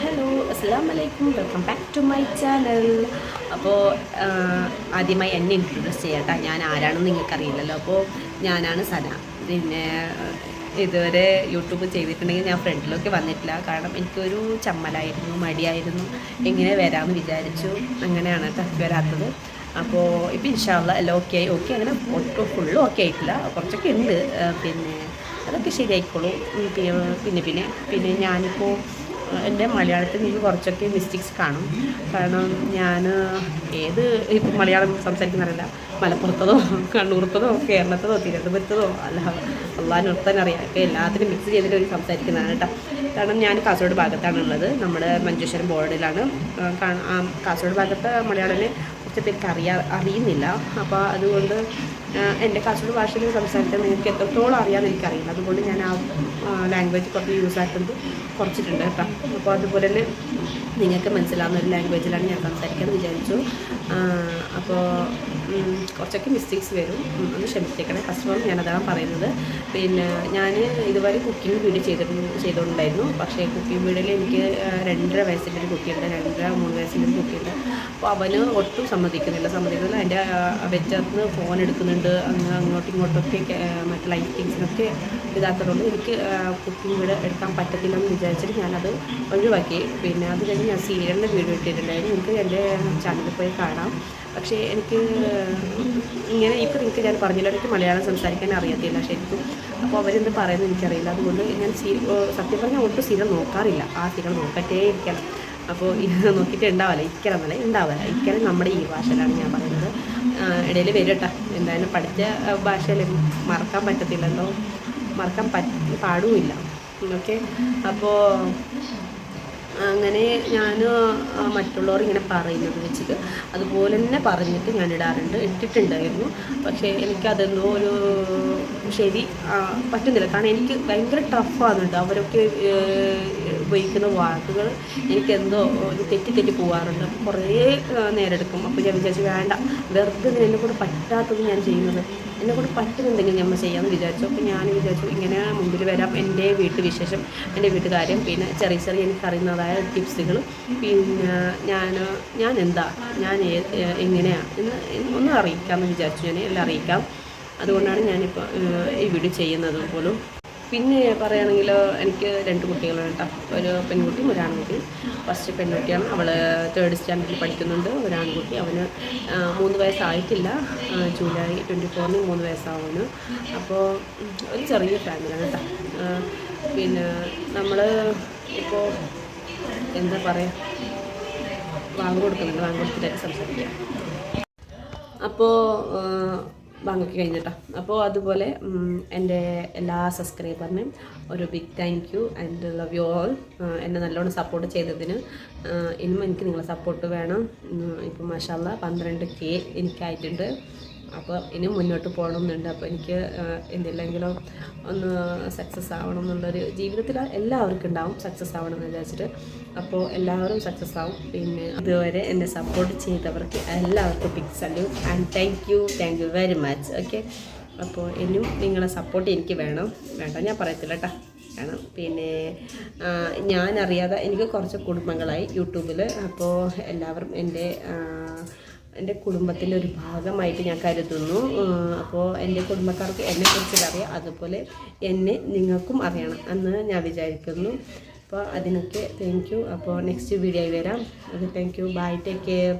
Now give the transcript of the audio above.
Hello അസ്സാം വലൈക്കും welcome back to my channel അപ്പോൾ ആദ്യമായി എന്നെ ഇൻട്രൊഡ്യൂസ് ചെയ്യട്ടാ. ഞാൻ ആരാണെന്ന് നിങ്ങൾക്കറിയില്ലല്ലോ. അപ്പോൾ ഞാനാണ് സന. പിന്നെ ഇതുവരെ യൂട്യൂബ് ചെയ്തിട്ടുണ്ടെങ്കിൽ ഞാൻ ഫ്രണ്ടിലൊക്കെ വന്നിട്ടില്ല. കാരണം എനിക്കൊരു ചമ്മലായിരുന്നു മടിയായിരുന്നു. എങ്ങനെ വരാമെന്ന് വിചാരിച്ചു. അങ്ങനെയാണ് കേട്ടോ വരാത്തത്. അപ്പോൾ ഇപ്പം ഇൻഷാല്ല എല്ലാം ഓക്കെ ആയി. ഓക്കെ അങ്ങനെ ഒട്ടും ഫുള്ളും ഓക്കെ ആയിട്ടില്ല. കുറച്ചൊക്കെ ഉണ്ട്. പിന്നെ അതൊക്കെ ശരിയായിക്കോളൂ. പിന്നെ പിന്നെ പിന്നെ ഞാനിപ്പോൾ എന്റെ മലയാളത്തിൽ എനിക്ക് കുറച്ചൊക്കെ മിസ്റ്റേക്സ് കാണും. കാരണം ഞാൻ ഏത് ഇപ്പം മലയാളം സംസാരിക്കുന്നറിയില്ല മലപ്പുറത്തതോ കണ്ണൂർത്തതോ കേരളത്തതോ തിരുവനന്തപുരത്തതോ അല്ല അള്ളാഹിനൊത്തൻ അറിയാം. ഒക്കെ എല്ലാത്തിനും മിക്സ് ചെയ്തിട്ട് ഒരു സംസാരിക്കുന്നതാണ് കേട്ടോ. കാരണം ഞാൻ കാസർഗോഡ് ഭാഗത്താണുള്ളത്. നമ്മുടെ മഞ്ചേശ്വരം ബോർഡിലാണ്. കാസർഗോഡ് ഭാഗത്ത് മലയാളനെ കുറച്ച് പേർക്ക് അറിയാ അറിയുന്നില്ല. അപ്പോൾ അതുകൊണ്ട് എന്റെ കാസർഗോഡ് ഭാഷയിൽ സംസാരിക്കാൻ നിങ്ങൾക്ക് എത്രത്തോളം അറിയാമെന്ന് എനിക്കറിയില്ല. അതുകൊണ്ട് ഞാൻ ആ ലാംഗ്വേജ് കുറച്ച് യൂസ് ആക്കുന്നത് കുറച്ചിട്ടുണ്ട് കേട്ടോ. അപ്പോൾ അതുപോലെ തന്നെ നിങ്ങൾക്ക് മനസ്സിലാവുന്ന ഒരു ലാംഗ്വേജിലാണ് ഞാൻ സംസാരിക്കാമെന്ന് വിചാരിച്ചു. അപ്പോൾ കുറച്ചൊക്കെ മിസ്റ്റേക്സ് വരും. ഒന്ന് ക്ഷമിച്ചേക്കണേ ഫസ്റ്റ് ഓഫ് ഓൾ ഞാനതാണ് പറയുന്നത്. പിന്നെ ഞാൻ ഇതുവരെ കുക്കിംഗ് വീഡിയോ ചെയ്തിട്ടുണ്ട് ചെയ്തുകൊണ്ടായിരുന്നു പക്ഷേ കുക്കിംഗ് വീഡിയോയിൽ എനിക്ക് രണ്ടര വയസ്സിന്റെ ഒരു കുട്ടിയുണ്ട്. രണ്ടര മൂന്ന് വയസ്സിന്റെ ഒരു കുട്ടിയുണ്ട്. അപ്പോൾ അവന് ഒട്ടും സമ്മതിക്കുന്നില്ല. സമ്മതിക്കുന്നില്ല. എന്റെ നിന്ന് ഫോൺ എടുക്കുന്നുണ്ട്. അങ്ങ് അങ്ങോട്ടും ഇങ്ങോട്ടൊക്കെ മറ്റ് ലൈറ്റിങ്സിനൊക്കെ ഇതാക്കുന്നുണ്ട് എനിക്ക് കുക്കിംഗ് വീഡിയോ എടുക്കാൻ പറ്റത്തില്ല എന്ന് വിചാരിച്ചിട്ട് ഞാനത് ഒഴിവാക്കി. പിന്നെ അത് കഴിഞ്ഞ് ഞാൻ സീരിയലിന്റെ വീഡിയോ ഇട്ടിട്ടുണ്ടായിരുന്നു. എനിക്ക് എന്റെ ചാനലിൽ പോയി കാണാം. പക്ഷേ എനിക്ക് ഇങ്ങനെ ഇപ്പോൾ നിങ്ങൾക്ക് ഞാൻ പറഞ്ഞില്ല എനിക്ക് മലയാളം സംസാരിക്കാൻ അറിയത്തില്ല ശരിക്കും. അപ്പോൾ അവരെന്ത് പറയുന്നത് എനിക്കറിയില്ല. അതുകൊണ്ട് ഞാൻ സീ സത്യം പറഞ്ഞാൽ ഒട്ടും സീരിയൽ നോക്കാറില്ല. ആ സീരിയൽ നോക്കട്ടേ ഇരിക്കണം. അപ്പോൾ ഇത് നോക്കിയിട്ട് ഉണ്ടാവില്ല ഇരിക്കണം എന്നല്ല ഉണ്ടാവില്ല. ഇരിക്കണം നമ്മുടെ ഈ ഭാഷയിലാണ് ഞാൻ പറയുന്നത്. ഇടയിൽ വരട്ടെ എന്തായാലും പഠിച്ച ഭാഷയിൽ മറക്കാൻ പറ്റത്തില്ലല്ലോ. മറക്കാൻ പറ്റ പാടുമില്ല. ഓക്കെ? അപ്പോൾ അങ്ങനെ ഞാൻ മറ്റുള്ളവർ ഇങ്ങനെ പറയുന്നത് വെച്ചിട്ട് അതുപോലെ തന്നെ പറഞ്ഞിട്ട് ഞാൻ ഇടാറുണ്ട്. ഇട്ടിട്ടുണ്ടായിരുന്നു. പക്ഷേ എനിക്കതെന്തോ ഒരു ശരി പറ്റുന്നില്ല. കാരണം എനിക്ക് ഭയങ്കര ടഫാകുന്നുണ്ട് അവരൊക്കെ ഉപയോഗിക്കുന്ന വാക്കുകൾ എനിക്കെന്തോ ഒരു തെറ്റി തെറ്റി പോകാറുണ്ട് കുറേ നേരെടുക്കും. നേരം അപ്പോൾ ഞാൻ വിചാരിച്ചു വേണ്ട. വെറുതെ ഇതിന് കൊണ്ട് പറ്റാത്തത് ഞാൻ ചെയ്യുന്നത്. എന്നെ കൊണ്ട് പറ്റുന്നുണ്ടെങ്കിൽ നമ്മൾ ചെയ്യാമെന്ന് വിചാരിച്ചു. അപ്പോൾ ഞാൻ വിചാരിച്ചു ഇങ്ങനെ മുമ്പിൽ വരാം. എന്റെ വീട്ടു വിശേഷം എന്റെ വീട്ടുകാര്യം പിന്നെ ചെറിയ ചെറിയ എനിക്കറിയുന്നതായ ടിപ്സുകൾ പിന്നെ ഞാൻ ഞാൻ എന്താ ഞാൻ എങ്ങനെയാണ് എന്ന് ഒന്ന് അറിയിക്കാമെന്ന് വിചാരിച്ചു. ഞാൻ എല്ലാം അറിയിക്കാം. അതുകൊണ്ടാണ് ഞാനിപ്പോൾ ഈ വീഡിയോ ചെയ്യുന്നത് പോലും. പിന്നെ പറയുകയാണെങ്കിൽ എനിക്ക് രണ്ട് കുട്ടികളാണ് കേട്ടോ. ഒരു പെൺകുട്ടിയും ഒരു ആൺകുട്ടി. ഫസ്റ്റ് പെൺകുട്ടിയാണ്. അവൾ തേർഡ് സ്റ്റാൻഡേർഡിൽ പഠിക്കുന്നുണ്ട്. ഒരു ആൺകുട്ടി. അവന് മൂന്ന് വയസ്സായിട്ടില്ല. ജൂലൈ ട്വന്റി ഫോറിന് മൂന്ന് വയസ്സാവുന്നു. അപ്പോൾ ഒരു ചെറിയ ഫാമിലിയാണ് കേട്ടോ. പിന്നെ നമ്മൾ ഇപ്പോൾ എന്താ പറയുക വാങ്ങി കൊടുക്കുന്നുണ്ട് വാങ്ങി കൊടുത്തിട്ടായിട്ട് സംസാരിക്കാം അപ്പോൾ ബാങ്കൊക്കെ കഴിഞ്ഞിട്ടോ. അപ്പോൾ അതുപോലെ എന്റെ എല്ലാ സബ്സ്ക്രൈബറിനും ഒരു big thank you and love you all എന്നെ നല്ലോണം സപ്പോർട്ട് ചെയ്തതിന്. ഇനിയും എനിക്ക് നിങ്ങളെ സപ്പോർട്ട് വേണം. ഇപ്പം മഷാല്ല പന്ത്രണ്ട് കെ എനിക്കായിട്ടുണ്ട്. അപ്പോൾ ഇനി മുന്നോട്ട് പോകണമെന്നുണ്ട്. അപ്പോൾ എനിക്ക് എന്തില്ലെങ്കിലും ഒന്ന് സക്സസ് ആവണം എന്നുള്ളൊരു ജീവിതത്തിൽ എല്ലാവർക്കും ഉണ്ടാവും സക്സസ് ആവണം എന്ന് വിചാരിച്ചിട്ട്. അപ്പോൾ എല്ലാവരും സക്സസ് ആവും. പിന്നെ ഇതുവരെ എന്നെ സപ്പോർട്ട് ചെയ്തവർക്ക് എല്ലാവർക്കും big salute and thank you thank you very much okay അപ്പോൾ ഇനിയും നിങ്ങളെ സപ്പോർട്ട് എനിക്ക് വേണം. വേണ്ട ഞാൻ പറയത്തില്ല കേട്ടോ വേണം. പിന്നെ ഞാനറിയാതെ എനിക്ക് കുറച്ച് കുടുംബങ്ങളായി യൂട്യൂബിൽ അപ്പോൾ എല്ലാവരും എന്റെ എന്റെ കുടുംബത്തിന്റെ ഒരു ഭാഗമായിട്ട് ഞാൻ കരുതുന്നു. അപ്പോൾ എന്റെ കുടുംബക്കാർക്ക് എന്നെക്കുറിച്ച് അറിയാം. അതുപോലെ എന്നെ നിങ്ങൾക്കും അറിയണം എന്ന് ഞാൻ വിചാരിക്കുന്നു. അപ്പോൾ അതിനൊക്കെ താങ്ക് യു അപ്പോൾ നെക്സ്റ്റ് വീഡിയോ വരാം. അത് thank you bye take care